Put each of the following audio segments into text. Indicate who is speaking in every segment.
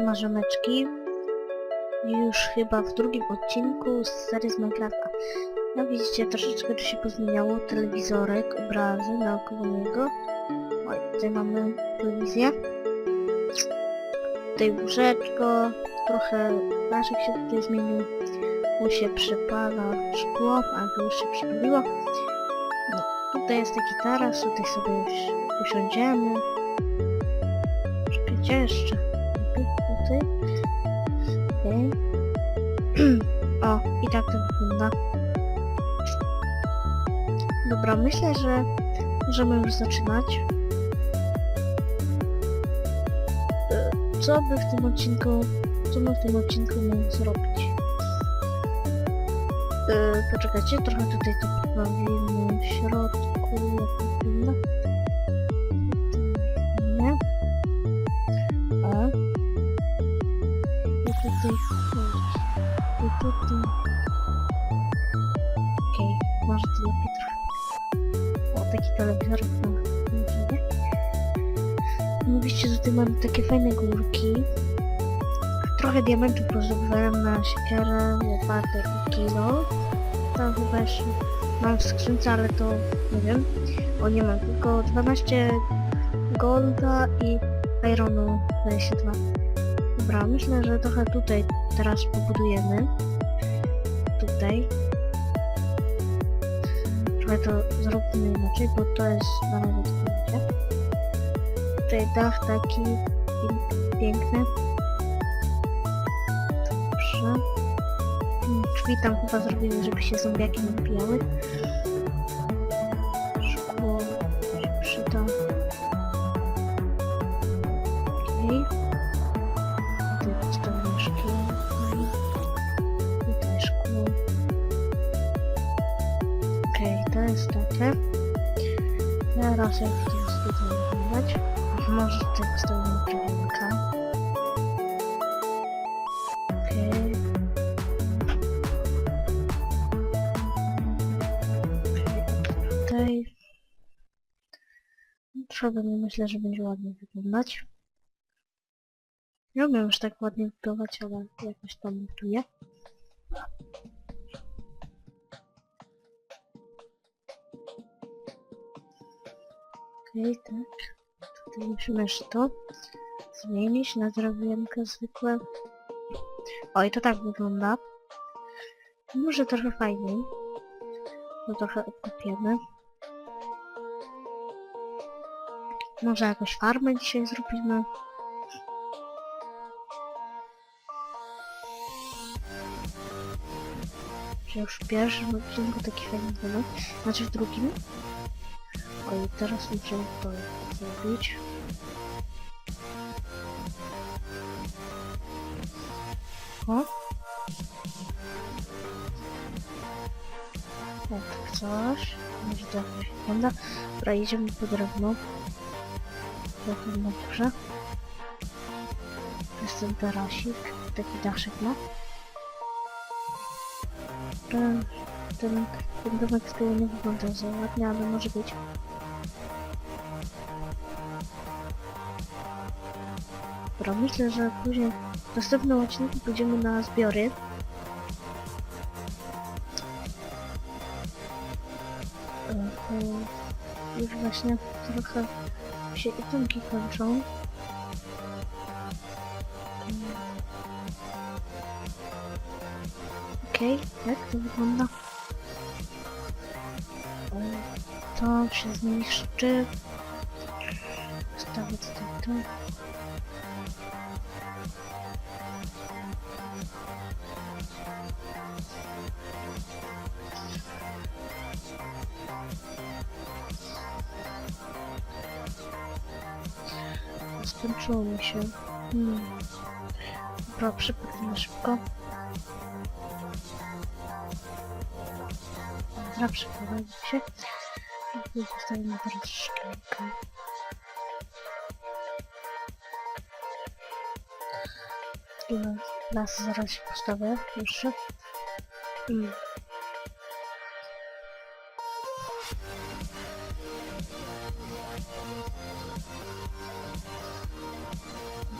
Speaker 1: Siema żoneczki. Już chyba w drugim odcinku z serii z Minecrafta. Jak widzicie, troszeczkę tu się pozmieniało. Telewizorek, obrazy naokoło niego. Oj, tutaj mamy telewizję. Tutaj łóżeczko. Trochę naszych się tutaj zmienił. Tu się przypala szkło, a tu już się przypaliło. No, tutaj jest taki taras, tutaj sobie już usiądziemy. Czekajcie jeszcze. Tutaj. Okej. O, i tak to wygląda. Dobra, myślę, że możemy już zaczynać. E, Co by w tym odcinku, co by w tym odcinku mógł zrobić? E, Poczekajcie, trochę tutaj to poprawimy w środku, jak. Taki telewizor na nie? Mówicie, że tutaj mamy takie fajne górki. Trochę diamentów pozdobyłem na siekierę, łopatę i kilo. Tam chyba jeszcze mam w skrzynce, ale to nie wiem. O, nie mam, tylko 12 golda i ironu 22. Dobra, myślę, że trochę tutaj teraz pobudujemy. Tutaj. Trochę to zrobimy inaczej, bo to jest na razie zdjęcie. Tutaj dach taki piękny. Dobrze. Mm, Drzwi tam chyba zrobimy, żeby się zombiaki nie takie. Teraz jak to jest tutaj wyglądać. Może tutaj postawimy prawienka. Okej. Tutaj. Trzeba nie myślę, że będzie ładnie wyglądać. Nie umiem już tak ładnie budować, ale jakoś tam buduję. Okej, tak. Tutaj musimy jeszcze to zmienić na drabienkę zwykłe. O, i to tak wygląda. Może trochę fajniej. To trochę odkopiemy. Może jakąś farmę dzisiaj zrobimy. Już w pierwszym odcinku taki fajny temat. Znaczy w drugim. Oj, teraz muszę to zrobić. O. O, tak coś. Może to jakoś wygląda. Dobra, jedziemy po drewno. To tam na górze. Jest ten tarasik. Taki daszek ma. Ten, ten, ten domek z tyłu nie wygląda za ładnie, ale może być. Dobra, myślę, że później w następnym odcinku pójdziemy na zbiory. E, e, Już właśnie trochę się itemki kończą. Okej, jak to wygląda? E, To się zniszczy. Stawię tutaj to. Skończyło mi się. Hmm. Dobra, przypadnę szybko. Dobra, przeprowadzi się. I zostawimy szklankę. Ile las zaraz się postawię jeszcze. Hmm.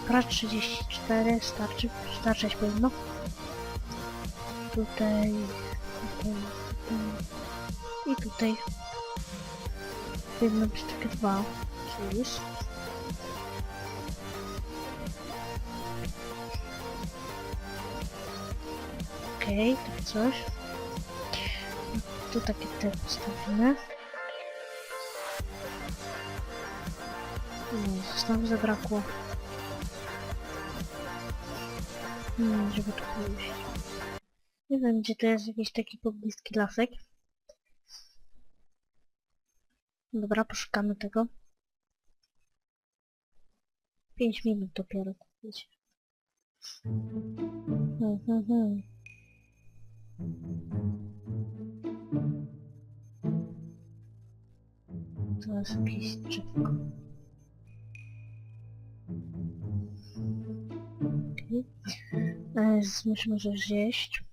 Speaker 1: Dobra, 34, starczy, starczyć powinno. Tutaj, tutaj, tutaj i tutaj. Powinno być takie dwa, co jest. Okej, okay, tak coś. Tu takie te postawimy. Nie, znowu zabrakło. Hmm, żeby tu pójść. Nie wiem, gdzie to jest jakiś taki pobliski lasek. Dobra, poszukamy tego. 5 minut dopiero, wiecie. Hmm, hmm. To jest jakieś drzewko. Okay. Musimy że zjeść.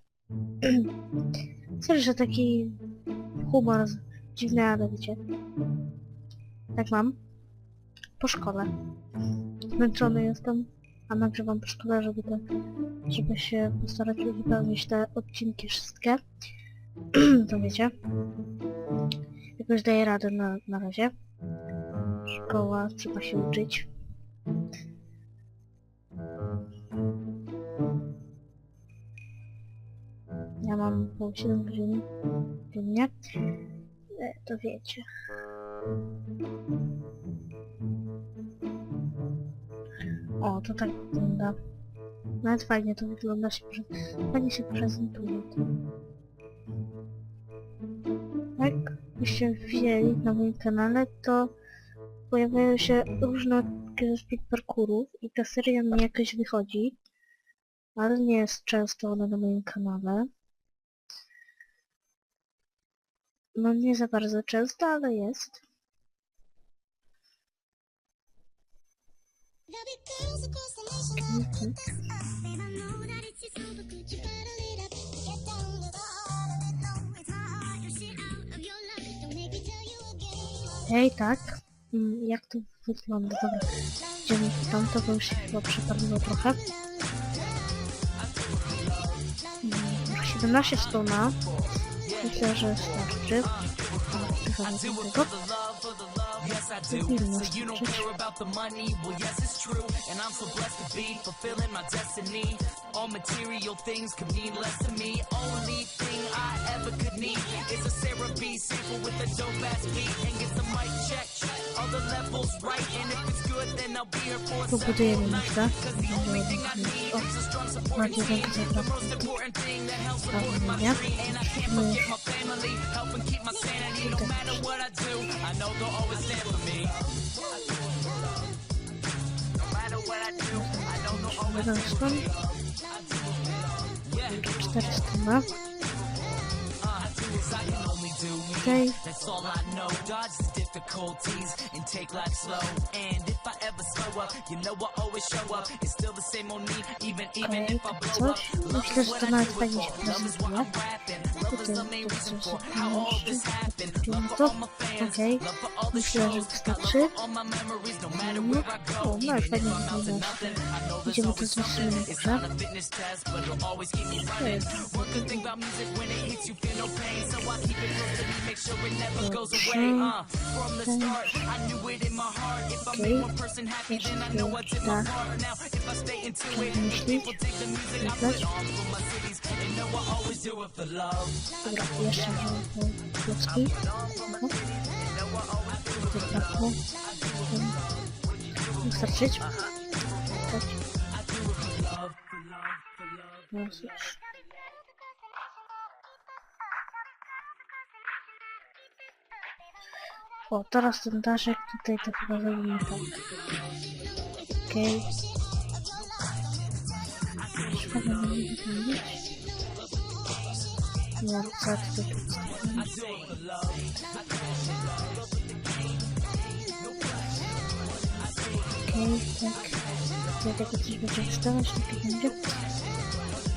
Speaker 1: Myślę, że taki humor dziwny, ale wiecie. Tak mam. Po szkole. Zmęczony jestem, a nagrywam po szkole, żeby to, żeby się postarać uzupełnić te odcinki wszystkie. to wiecie. Jakoś daję radę na, na razie. Szkoła, trzeba się uczyć. Ja mam po 7 godzin dziennie. E, To wiecie. O, to tak wygląda. Nawet fajnie to wygląda się, pre... fajnie się prezentuje to. Jak byście widzieli na moim kanale, to pojawiają się różne speed parkourów i ta seria mi jakoś wychodzi, ale nie jest często ona na moim kanale. No nie za bardzo często, ale jest. Hej, tak. Mm, Jak to wygląda? Dobra. Idziemy tam, to bo już się chyba przepaliło trochę. Mm, 17 stona. Myślę, że starczy. Chyba tego.
Speaker 2: yes I do. So you don't care about the money, well yes it's true. And I'm so blessed to be fulfilling my destiny. All material things could mean less to me. Only thing I ever could need is a Sarah B sample with a dope ass beat and get some mic check. All the levels right, and if it's good, then I'll be here for a night. Cause the only thing I need is a strong team. The most important thing that helps support my dream. And I can't forget my family, helping keep my sanity. No matter what I do, I know they'll always stand only do me.
Speaker 1: Okej.
Speaker 2: That's I know. Dodge and take life slow. And if I ever slow up, you know I always show up. It's still the same on me, even even if I blow up. Love is what I do it for. Love is
Speaker 1: prezentuje.
Speaker 2: I'm rapping. Love is the main reason for how all this happened. Love for all my fans. Love for all the shows. Got love for all my memories, no matter where I go. Even if I'm out to nothing, I know there's always something. It's not a fitness test, but it'll always keep me running. One good thing about music, when it hits you, feel no pain. So I keep it close to me, make sure it never goes away. Uh, from the start, I knew it in my heart. If I make one person happy, then I know I did my part. Now, if I stay into it, if people take the music. I put on for my cities, they know what always do it for love.
Speaker 1: I always do it for love. Dobra, jeszcze wziąłem O, teraz ten daszek tutaj to chyba zrobimy tak. Okej. Szkoda, że nie wyglądać. Ja co tutaj. Okej, tak. Ja tego coś będzie wstawać, to będzie.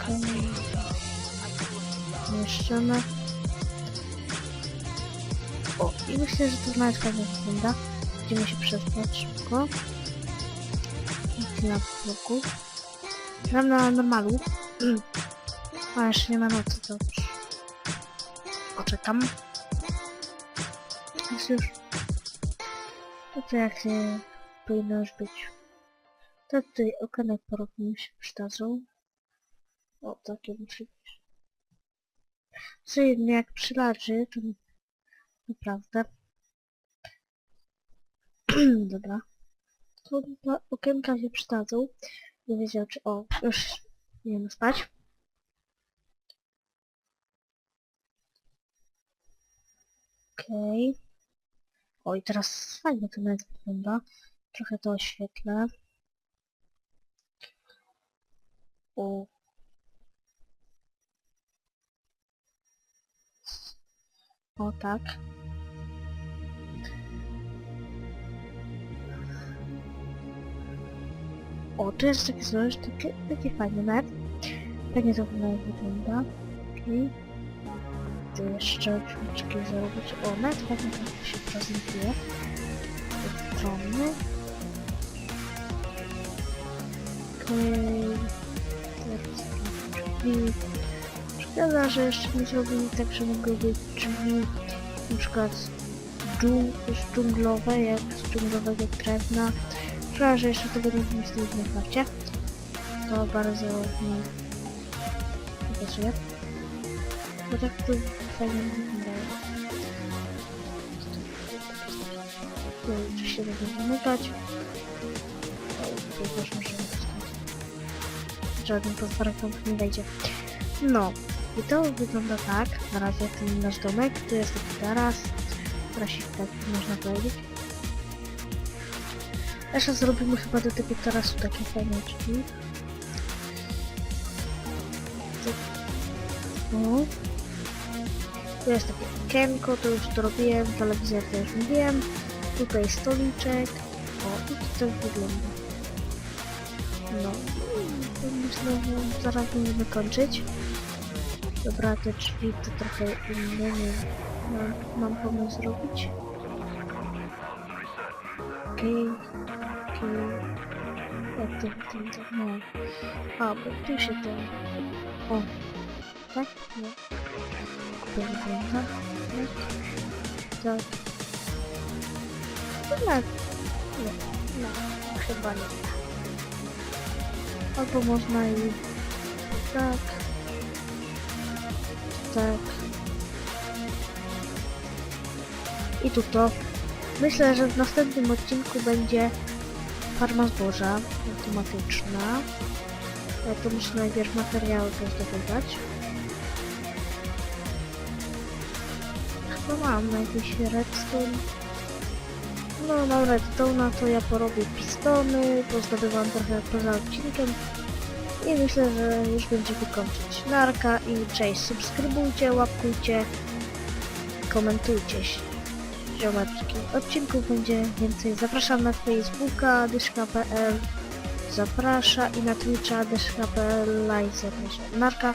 Speaker 1: Okej. Mieszczamy. O, i myślę, że to nawet fajnie wygląda. Będziemy się przespać szybko. na bloku. Gram na normalu. A jeszcze nie ma nocy, to już poczekam. Jest już. No to jak nie powinno już być. To tutaj okienek porobimy się przydadzą. O, takie musi być. Czyli mnie jak przylaży, to naprawdę. Dobra. To okienka się przydadzą. Nie wiedział czy... O, już wiem spać. Okej. Oj, teraz fajnie to nawet wygląda. Trochę to oświetlę. O. O tak. O, to jest takie coś, takie, takie fajne nawet. Fajnie to nawet wygląda. Okej. Tu jeszcze czubeczki zrobić. O, nawet fajnie to się prezentuje. Z strony. Okej. Drzwi. Szkoda, że jeszcze nie zrobili tak, że mogły być drzwi na przykład dżung dżunglowe, jak z dżunglowego drewna. Szkoda, że jeszcze tego nie wymyślili w Minecrafcie. To bardzo mi nie pasuje. Bo tak to fajnie wyglądało. Tu oczywiście będę zamykać. O, tu też możemy wstać. Żaden tam nie wejdzie. No, i to wygląda tak. Na razie ten nasz domek. Tu jest taki taras. Tarasik tak można powiedzieć. Jeszcze zrobimy chyba do tego tarasu takie fajne drzwi. Tu. Jest takie okienko, to już to robiłem, telewizor to już mówiłem. Tutaj stoliczek. O, i to tak wygląda. No, myślę, że zaraz będziemy kończyć. Dobra, te drzwi to trochę inne, nie. Mam, mam pomysł zrobić. Okej, okej. Jak to wygląda? No. A, bo tu się to... O, tak? No. Wygląda. Tak. Tak. No, nie, no, chyba nie. Albo można i tak. Tak. I tu to. Myślę, że w następnym odcinku będzie farma zboża automatyczna. Ja to muszę najpierw materiały pozdobywać. Chyba mam jakiś redstone. No mam redstone'a, to ja porobię pistony, pozdobywam trochę poza odcinkiem. I myślę, że już będziemy kończyć. Narka i cześć. Subskrybujcie, łapkujcie, komentujcie. Ziomeczki. Odcinków będzie więcej. Zapraszam na Facebooka dyszka.pl Zaprasza i na Twitcha dyszka.pl Live zapraszam. Narka.